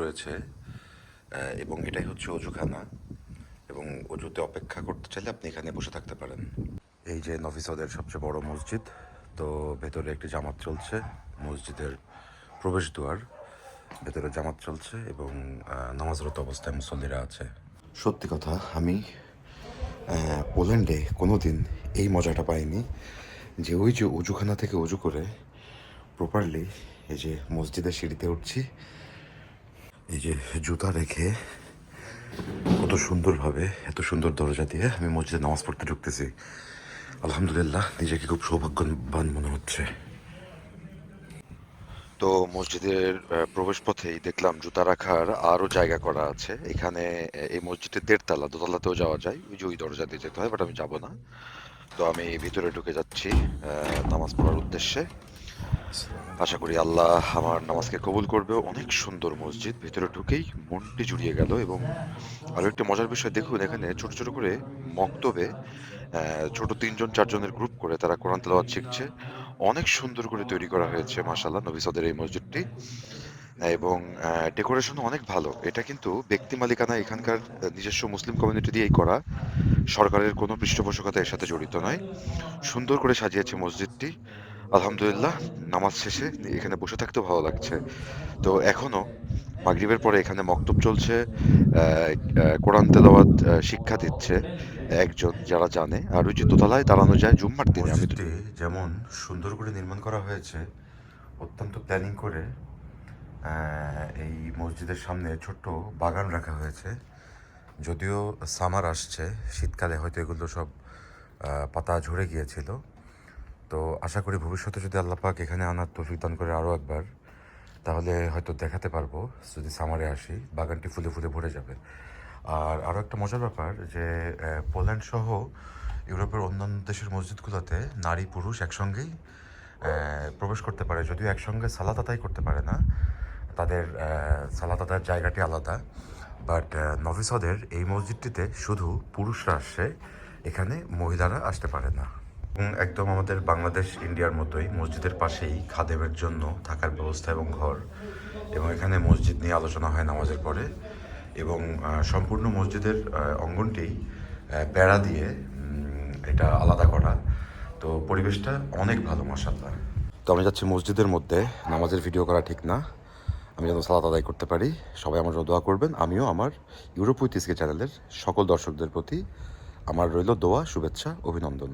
রয়েছে এবং এটাই হচ্ছে অজুখানা, এবং অজুতে অপেক্ষা করতে চাইলে আপনি এখানে বসে থাকতে পারেন। এই যে নফিসদের সবচেয়ে বড় মসজিদ, তো ভেতরে একটি জামাত চলছে, মসজিদের প্রবেশ দুয়ার ভেতরে জামাত চলছে, এবং নামাজরত অবস্থায় মুসল্লিরা আছে। সত্যি কথা, আমি পোল্যান্ডে কোনো দিন এই মজাটা পাইনি যে ওই যে উজুখানা থেকে উজু করে প্রপারলি এই যে মসজিদের সিঁড়িতে উঠছি এই যে জুতা রেখে কত সুন্দরভাবে এত সুন্দর দরজা দিয়ে আমি মসজিদে নামাজ পড়তে ঢুকতেছি। আলহামদুলিল্লাহ নিজেকে খুব সৌভাগ্যবান মনে হচ্ছে। তো মসজিদের প্রবেশ পথেই দেখলাম জুতা রাখার আরও জায়গা করা আছে। এখানে এই মসজিদের দেড়তলা দোতলাতেও যাওয়া যায়। ওই যে ওই দরজা দিয়ে যেতে হয় বাট আমি যাব না। তো আমি ভিতরে ঢুকে যাচ্ছি নামাজ পড়ার উদ্দেশ্যে। আশা করি আল্লাহ আমার নামাজকে কবুল করবে। অনেক সুন্দর মসজিদ, ভিতরে ঢুকেই মনটি জুড়িয়ে গেল এবং আরও একটি মজার বিষয় দেখুন, এখানে ছোট ছোট করে মক্তবে ছোট তিনজন, চারজনের গ্রুপ করে তারা কোরআন তেলাওয়াত শিখছে। অনেক সুন্দর করে তৈরি করা হয়েছে মাশাল্লাহ নবিসাদের এই মসজিদটি। এবং ডেকোরেশন অনেক ভালো। এটা কিন্তু ব্যক্তি মালিকানা এখানকার নিজস্ব মুসলিম কমিউনিটি দিয়েই করা। সরকারের কোনো পৃষ্ঠপোষকতা এর সাথে জড়িত নয়। সুন্দর করে সাজিয়েছে মসজিদটি। আলহামদুলিল্লাহ, নামাজ শেষে এখানে বসে থাকতে ভালো লাগছে। তো এখনও মাগরিবের পরে এখানে মক্তব চলছে কোরআন তেলাওয়াত শিক্ষা দিচ্ছে একজন যারা জানে। আর ওই যে দোতলায় দাঁড়ানো যায় জুম্মার দিনে, আমি যেমন সুন্দর করে নির্মাণ করা হয়েছে, অত্যন্ত প্ল্যানিং করে এই মসজিদের সামনে ছোট্ট বাগান রাখা হয়েছে। যদিও সামার আসছে, শীতকালে হয়তো এগুলো সব পাতা ঝরে গিয়েছিল। তো আশা করি ভবিষ্যতে যদি আল্লাহ পাক এখানে আনার তৌফিক দান করে আরও একবার, তাহলে হয়তো দেখাতে পারব, যদি সামারে আসি, বাগানটি ফুলে ফুলে ভরে যাবে। আর আরও একটা মজার ব্যাপার যে পোল্যান্ড সহ ইউরোপের অন্যান্য দেশের মসজিদগুলোতে নারী পুরুষ একসঙ্গেই প্রবেশ করতে পারে। যদিও একসঙ্গে সালাত আদায় করতে পারে না, তাদের সালাত আদায়ের জায়গাটি আলাদা। বাট নভিসদের এই মসজিদটিতে শুধু পুরুষরা আসে, এখানে মহিলারা আসতে পারে না। একদম আমাদের বাংলাদেশ, ইন্ডিয়ার মতোই মসজিদের পাশেই খাদেমের জন্য থাকার ব্যবস্থা এবং ঘর। এবং এখানে মসজিদ নিয়ে আলোচনা হয় নামাজের পরে। এবং সম্পূর্ণ মসজিদের অঙ্গনটি বেড়া দিয়ে এটা আলাদা করা। তো পরিবেশটা অনেক ভালো মাসাল্লাহ তো আমি যাচ্ছি মসজিদের মধ্যে। নামাজের ভিডিও করা ঠিক না। আমি যেন সালাত আদায় করতে পারি। সবাই আমার দোয়া করবেন। আমিও আমার ইউরোপ ঐতিহ্য চ্যানেলের সকল দর্শকদের প্রতি আমার রইল দোয়া শুভেচ্ছা অভিনন্দন।